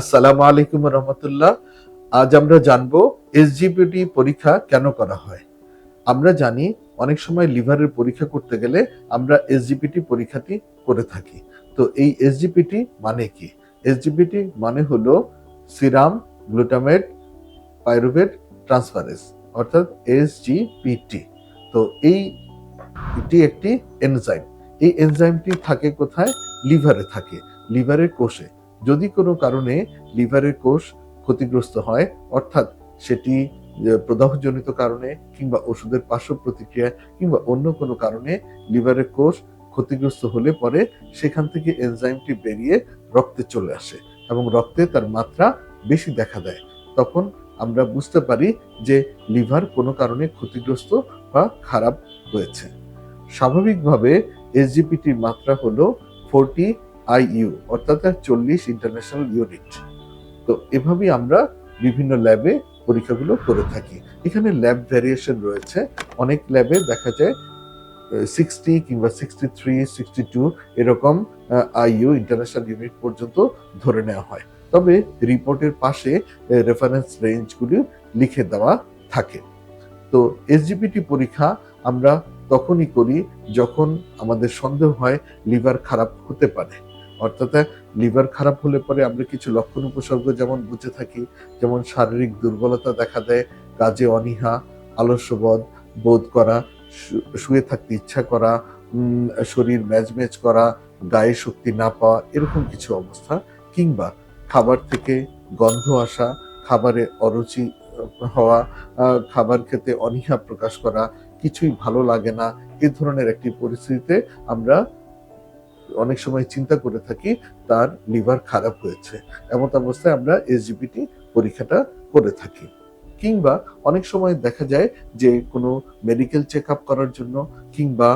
আসসালামু আলাইকুম রহমতুল্লাহ। আজ আমরা জানব এসজিপিটি পরীক্ষা কেন করা হয়? আমরা জানি অনেক সময় লিভারের পরীক্ষা করতে গেলে আমরা এসজিপিটি পরীক্ষাটি করে থাকি। তো এই এসজিপিটি মানে কি? এসজিপিটি মানে হলো সিরাম, গ্লুটামেট, পাইরুভেট ট্রান্সফারেজ অর্থাৎ এসজিপিটি তো এই এটি একটি এনজাইম। এই এনজাইমটি থাকে কোথায়? লিভারে থাকে। লিভারের কোষে। যদি কোনো কারণে লিভারের কোষ ক্ষতিগ্রস্ত হয়, অর্থাৎ সেটি প্রদাহজনিত কারণে কিংবা ওষুধের পার্শ্ব প্রতিক্রিয়া কিংবা অন্য কোনো কারণে লিভারের কোষ ক্ষতিগ্রস্ত হলে পরে সেখান থেকে এনজাইমটি বেরিয়ে রক্তে চলে আসে এবং রক্তে তার মাত্রা বেশি দেখা দেয়। তখন আমরা বুঝতে পারি যে লিভার কোনো কারণে ক্ষতিগ্রস্ত বা খারাপ হয়েছে। স্বাভাবিকভাবে এসজিপিটির মাত্রা হলো ফোরটি আইইউ, অর্থাৎ চল্লিশ ইন্টারন্যাশনাল ইউনিট তো এভাবেই আমরা বিভিন্ন ল্যাবে পরীক্ষাগুলো করে থাকি। এখানে ল্যাব ভ্যারিয়েশন রয়েছে। অনেক ল্যাবে দেখা যায় সিক্সটি কিংবা সিক্সটি থ্রি সিক্সটি টু এরকম আইইউ ইন্টারন্যাশনাল ইউনিট পর্যন্ত ধরে নেওয়া হয়। তবে রিপোর্টের পাশে রেফারেন্স রেঞ্জগুলি লিখে দেওয়া থাকে। তো এসজিপিটি পরীক্ষা আমরা তখনই করি যখন আমাদের সন্দেহ হয় লিভার খারাপ হতে পারে। অর্থাৎ লিভার খারাপ হলে পরে আমরা কিছু লক্ষণ উপসর্গ যেমন বুঝে থাকি, যেমন শারীরিক দুর্বলতা দেখা দেয়, কাজে অনীহা, আলস্যবোধ, বোধ করা শুয়ে থাকতে ইচ্ছা করা শরীর ম্যাজমেজ করা, গায়ে শক্তি না পাওয়া, এরকম কিছু অবস্থা, কিংবা খাবার থেকে গন্ধ আসা, খাবারে অরুচি হওয়া খাবার খেতে অনীহা প্রকাশ করা, কিছুই ভালো লাগে না, এ ধরনের একটি পরিস্থিতিতে আমরা অনেক সময় চিন্তা করে থাকি, তার লিভার খারাপ হয়েছে। এমন অবস্থায় আমরা এসজিপিটি পরীক্ষাটা করে থাকি। কিংবা অনেক সময় দেখা যায় যে, কোনো মেডিকেল চেক আপ করার জন্য কিংবা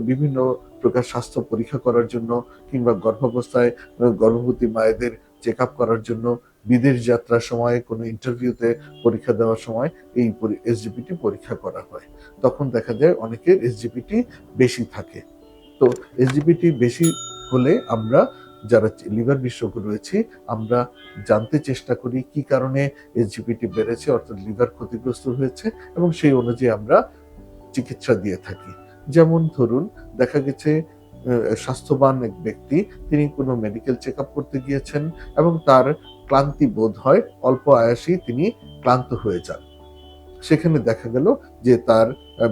বিভিন্ন প্রকার স্বাস্থ্য পরীক্ষা করার জন্য কিংবা গর্ভাবস্থায় গর্ভবতী মায়েদের চেক আপ করার জন্য বিদেশ যাত্রার সময়, কোনো ইন্টারভিউতে পরীক্ষা দেওয়ার সময় এই এসজিপিটি পরীক্ষা করা হয়। তখন দেখা যায় অনেকের এসজিপিটি বেশি থাকে। তো এসজিপিটি বেশি হলে আমরা যারা লিভার বিশেষজ্ঞ রয়েছে, আমরা জানতে চেষ্টা করি কি কারণে এসজিপিটি বেড়েছে, অর্থাৎ লিভার ক্ষতিগ্রস্ত হয়েছে এবং সেই অনুযায়ী আমরা চিকিৎসা দিয়ে থাকি। যেমন ধরুন, দেখা গেছে স্বাস্থ্যবান এক ব্যক্তি, তিনি কোনো মেডিকেল চেক করতে গিয়েছেন এবং তার ক্লান্তি বোধ হয়, অল্প আয়াসেই তিনি ক্লান্ত হয়ে যান। সেখানে দেখা গেল যে তার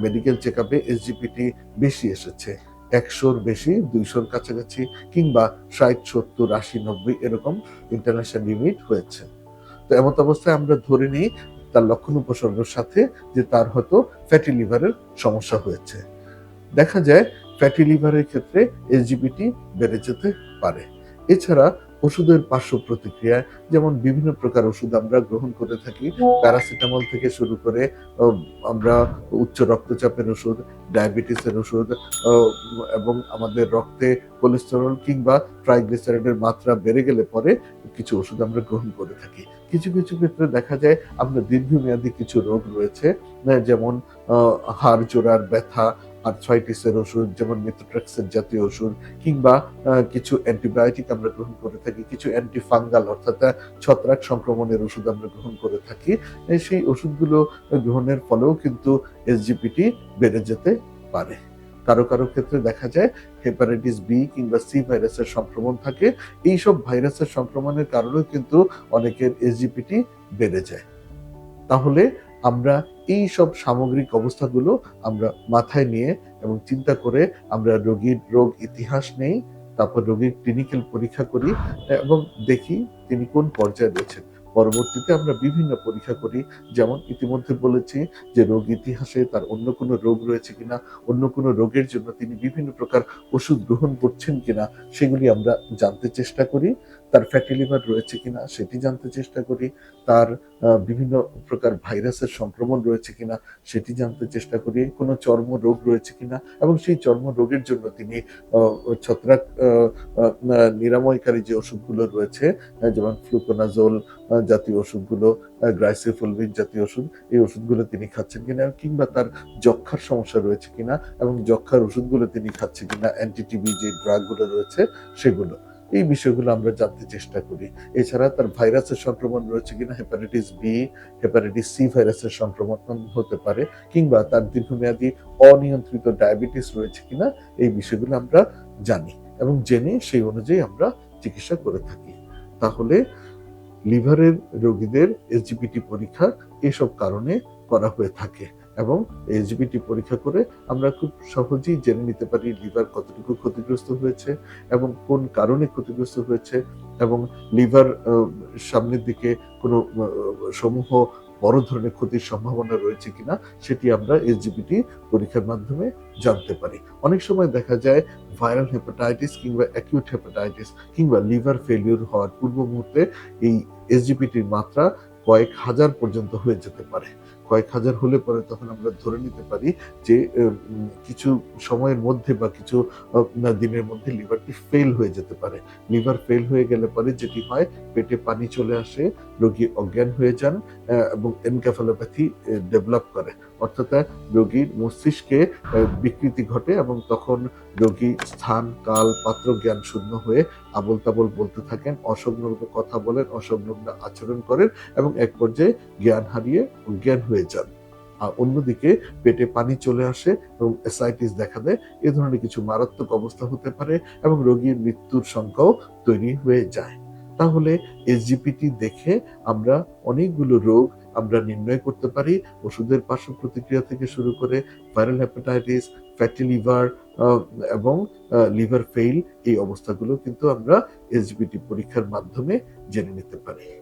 মেডিকেল চেক আপে এসজিপিটি বেশি এসেছে। একশোর বেশি, দুইশোর কাছাকাছি কিংবা ষাট, সত্তর, আশি, নব্বই এরকম ইন্টারন্যাশনাল লিমিট হয়েছে। তো এমত অবস্থায় আমরা ধরে নিই তার লক্ষণ উপসর্গের সাথে যে তার হয়তো ফ্যাটি লিভারের সমস্যা হয়েছে। দেখা যায় ফ্যাটি লিভারের ক্ষেত্রে এসজিপিটি বেড়ে যেতে পারে। এছাড়া ওষুধের পার্শ্ব প্রতিক্রিয়া, যেমন বিভিন্ন প্রকার ওষুধ আমরা গ্রহণ করে থাকি, প্যারাসিটামল থেকে শুরু করে আমরা উচ্চ রক্তচাপের ওষুধ, ডায়াবেটিসের ওষুধ এবং আমাদের রক্তে কোলেস্টেরল কিংবা ট্রাইগ্লিসারাইডের মাত্রা বেড়ে গেলে পরে কিছু ওষুধ আমরা গ্রহণ করে থাকি। কিছু কিছু ক্ষেত্রে দেখা যায় আমরা দীর্ঘমেয়াদী কিছু রোগ রয়েছে যেমন হাড় জোড়ার ব্যথা আর্থ্রাইটিসের ওষুধ, যেমন মিথোট্রেক্সের জাতীয় ওষুধ, কিংবা কিছু অ্যান্টিবায়োটিক আমরা গ্রহণ করে থাকি, কিছু অ্যান্টিফাঙ্গাল অর্থাৎ ছত্রাক সংক্রমণের ওষুধ আমরা গ্রহণ করে থাকি। সেই ওষুধগুলো গ্রহণের ফলেও কিন্তু এসজিপিটি বেড়ে যেতে পারে। কারও কারও ক্ষেত্রে দেখা যায় হেপাটাইটিস বি কিংবা সি ভাইরাসের সংক্রমণ থাকে। এই সব ভাইরাসের সংক্রমণের কারণেও কিন্তু অনেকের এসজিপিটি বেড়ে যায়। তাহলে আমরা এই সব সামগ্রিক অবস্থাগুলো আমরা মাথায় নিয়ে এবং চিন্তা করে আমরা রোগীর রোগ ইতিহাস নেই, তারপর রোগীর ক্লিনিক্যাল পরীক্ষা করি এবং দেখি তিনি কোন পর্যায়ে রয়েছেন। পরবর্তীতে আমরা বিভিন্ন পরীক্ষা করি, যেমন ইতিমধ্যে বলেছি যে রোগ ইতিহাসে তার অন্য কোনো রোগ রয়েছে কিনা, অন্য কোনো রোগের জন্য তিনি বিভিন্ন প্রকার ওষুধ গ্রহণ করছেন কিনা, সেগুলি আমরা জানতে চেষ্টা করি। তার ফ্যাটি লিভার রয়েছে কিনা সেটি জানতে চেষ্টা করি। তার বিভিন্ন প্রকার ভাইরাসের সংক্রমণ রয়েছে কিনা সেটি জানতে চেষ্টা করি। কোনো চর্ম রোগ রয়েছে কিনা এবং সেই চর্ম রোগের জন্য তিনি ছত্রাক নিরাময়কারী যে ওষুধগুলো রয়েছে যেমন ফ্লুকোনাজোল জাতীয় ওষুধগুলো গ্রাইসিফুলভিন জাতীয় ওষুধ, এই ওষুধগুলো তিনি খাচ্ছেন কিনা কিংবা তার যক্ষার সমস্যা রয়েছে কিনা এবং যক্ষার ওষুধগুলো তিনি খাচ্ছে কিনা অ্যান্টিটিবি যে ড্রাগগুলো রয়েছে সেগুলো। এই বিষয়গুলো আমরা জানতে চেষ্টা করি। এছাড়া তার ভাইরাসের সংক্রমণ রয়েছে কিনা হেপাটাইটিস বি হেপাটাইটিস সি ভাইরাসের সংক্রমণ হতে পারে, কিংবা তার দীর্ঘমেয়াদী অনিয়ন্ত্রিত ডায়াবেটিস রয়েছে কিনা, এই বিষয়গুলো আমরা জানি এবং জেনে সেই অনুযায়ী আমরা চিকিৎসা করে থাকি। তাহলে লিভারের রোগীদের এসজিপিটি পরীক্ষা এসব কারণে করা হয়ে থাকে। এবং এসজিপিটি পরীক্ষা করে আমরা খুব সহজেই জেনে নিতে পারি লিভার কতটুকু ক্ষতিগ্রস্ত হয়েছে এবং কোন কারণে ক্ষতিগ্রস্ত হয়েছে এবং লিভার সামনের দিকে কোনো সমূহ বড় ধরনের ক্ষতির সম্ভাবনা রয়েছে কিনা সেটি আমরা এসজিপিটি পরীক্ষার মাধ্যমে জানতে পারি। অনেক সময় দেখা যায় ভাইরাল হেপাটাইটিস কিংবা অ্যাকিউট হেপাটাইটিস কিংবা লিভার ফেলিওর হওয়ার পূর্ব মুহূর্তে এই এসজিপিটির মাত্রা কয়েক হাজার পর্যন্ত হয়ে যেতে পারে। কয়েক হাজার হলে পরে তখন আমরা ধরে নিতে পারি যে কিছু সময়ের মধ্যে বা কিছু দিনের মধ্যে লিভারটি ফেল হয়ে যেতে পারে। লিভার ফেল হয়ে গেলে পরে যেটি হয়, পেটে পানি চলে আসে, রোগী অজ্ঞান হয়ে যান এবং এনকেফালোপ্যাথি ডেভেলপ করে। অর্থাৎ রোগীর মস্তিষ্কে বিকৃতি ঘটে এবং তখন রোগী স্থান, কাল, পাত্র, জ্ঞান শূন্য হয়ে আবল তাবল বলতে থাকেন, অসংলগ্ন কথা বলেন, অসংলগ্ন আচরণ করেন এবং এক পর্যায়ে জ্ঞান হারিয়ে জ্ঞান হয়ে যান। আর অন্যদিকে পেটে পানি চলে আসে এবং এসাইটিস দেখা দেয়। এ ধরনের কিছু মারাত্মক অবস্থা হতে পারে এবং রোগীর মৃত্যুর সংখ্যাও তৈরি হয়ে যায়। তাহলে এসজিপিটি দেখে আমরা অনেকগুলো রোগ আমরা নির্ণয় করতে পারি। ওষুধের পার্শ্ব প্রতিক্রিয়া থেকে শুরু করে ভাইরাল হেপাটাইটিস ফ্যাটি লিভার এবং লিভার ফেইল এই অবস্থাগুলো কিন্তু আমরা এসজিপিটি পরীক্ষার মাধ্যমে জেনে নিতে পারি।